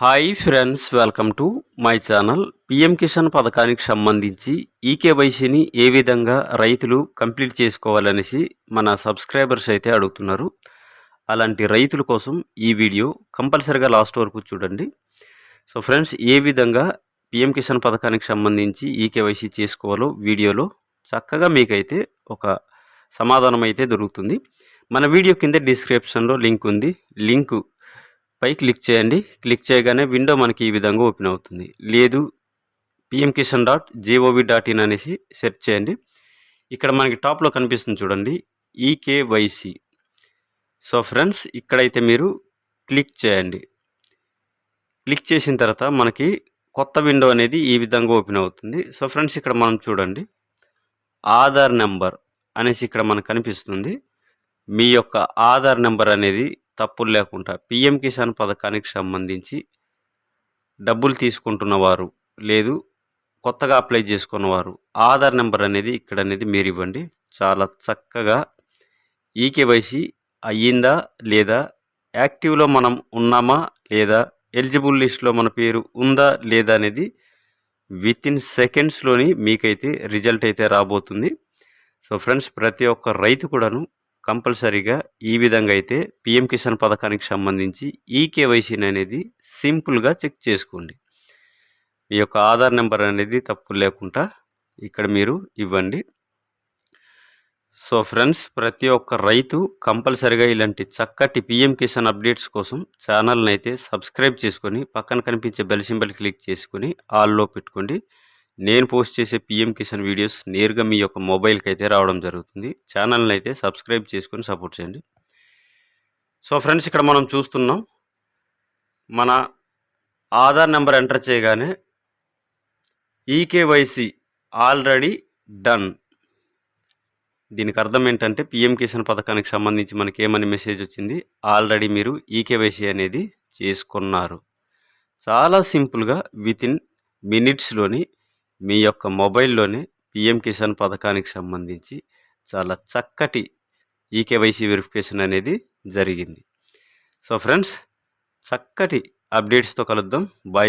Hi friends welcome to my channel P M Kisan పథకానికి సంబంధించి ఈకేవైసీని ఏ విధంగా రైతులు కంప్లీట్ చేసుకోవాలనేసి మన సబ్స్క్రైబర్స్ అయితే అడుగుతున్నారు. అలాంటి రైతుల కోసం ఈ వీడియో కంపల్సరిగా లాస్ట్ వరకు చూడండి. సో ఫ్రెండ్స్ ఏ విధంగా పిఎం కిసాన్ పథకానికి సంబంధించి ఈకేవైసీ చేసుకోవాలో వీడియోలో చక్కగా మీకైతే ఒక సమాధానం అయితే దొరుకుతుంది. మన వీడియో కింద డిస్క్రిప్షన్లో లింక్ ఉంది. లింకు పై క్లిక్ చేయండి. క్లిక్ చేయగానే విండో మనకి ఈ విధంగా ఓపెన్ అవుతుంది. లేదు P M Kisan dot G O V dot in అనేసి సెర్చ్ చేయండి. ఇక్కడ మనకి టాప్లో కనిపిస్తుంది చూడండి. ఈకేవైసి సో ఫ్రెండ్స్ ఇక్కడైతే మీరు క్లిక్ చేయండి. క్లిక్ చేసిన తర్వాత మనకి కొత్త విండో అనేది ఈ విధంగా ఓపెన్ అవుతుంది. సో ఫ్రెండ్స్ ఇక్కడ మనం చూడండి. ఆధార్ నెంబర్ అనేసి ఇక్కడ మనకు కనిపిస్తుంది. మీ యొక్క ఆధార్ నెంబర్ అనేది తప్పులు లేకుండా పిఎం కిసాన్ పథకానికి సంబంధించి డబ్బులు తీసుకుంటున్నవారు లేదు కొత్తగా అప్లై చేసుకున్నవారు. ఆధార్ నెంబర్ అనేది ఇక్కడ అనేది మీరు ఇవ్వండి. చాలా చక్కగా ఈకేవైసీ అయ్యిందా లేదా యాక్టివ్లో మనం ఉన్నామా లేదా ఎలిజిబుల్ లిస్ట్లో మన పేరు ఉందా లేదా అనేది విత్ ఇన్ సెకండ్స్లోని మీకైతే రిజల్ట్ అయితే రాబోతుంది. సో ఫ్రెండ్స్ ప్రతి ఒక్క రైతు కూడాను కంపల్సరీగా ఈ విధంగా అయితే పిఎం కిసాన్ పథకానికి సంబంధించి ఈ కేవైసీని అనేది సింపుల్గా చెక్ చేసుకోండి. మీ యొక్క ఆధార్ నెంబర్ అనేది తప్పు లేకుండా ఇక్కడ మీరు ఇవ్వండి. సో ఫ్రెండ్స్ ప్రతి ఒక్క రైతు కంపల్సరిగా ఇలాంటి చక్కటి పిఎం కిసాన్ అప్డేట్స్ కోసం ఛానల్ని అయితే సబ్స్క్రైబ్ చేసుకొని పక్కన కనిపించే బెల్ సింబల్ క్లిక్ చేసుకొని ఆల్లో పెట్టుకోండి. నేను పోస్ట్ చేసే పిఎం కిసాన్ వీడియోస్ నేరుగా మీ యొక్క మొబైల్కి అయితే రావడం జరుగుతుంది. ఛానల్ని అయితే సబ్స్క్రైబ్ చేసుకొని సపోర్ట్ చేయండి. సో ఫ్రెండ్స్ ఇక్కడ మనం చూస్తున్నాం. మన ఆధార్ నెంబర్ ఎంటర్ చేయగానే e K Y C already done. దీనికి అర్థం ఏంటంటే పిఎం కిసాన్ పథకానికి సంబంధించి మనకి ఏమని మెసేజ్ వచ్చింది? ఆల్రెడీ మీరు ఈకేవైసీ అనేది చేసుకున్నారు. చాలా సింపుల్గా విత్ ఇన్ మినిట్స్లోని మీ యొక్క మొబైల్లోనే పిఎం కిసాన్ పథకానికి సంబంధించి చాలా చక్కటి ఈకేవైసీ వెరిఫికేషన్ అనేది జరిగింది. సో ఫ్రెండ్స్ చక్కటి అప్డేట్స్తో కలుద్దాం. బాయ్.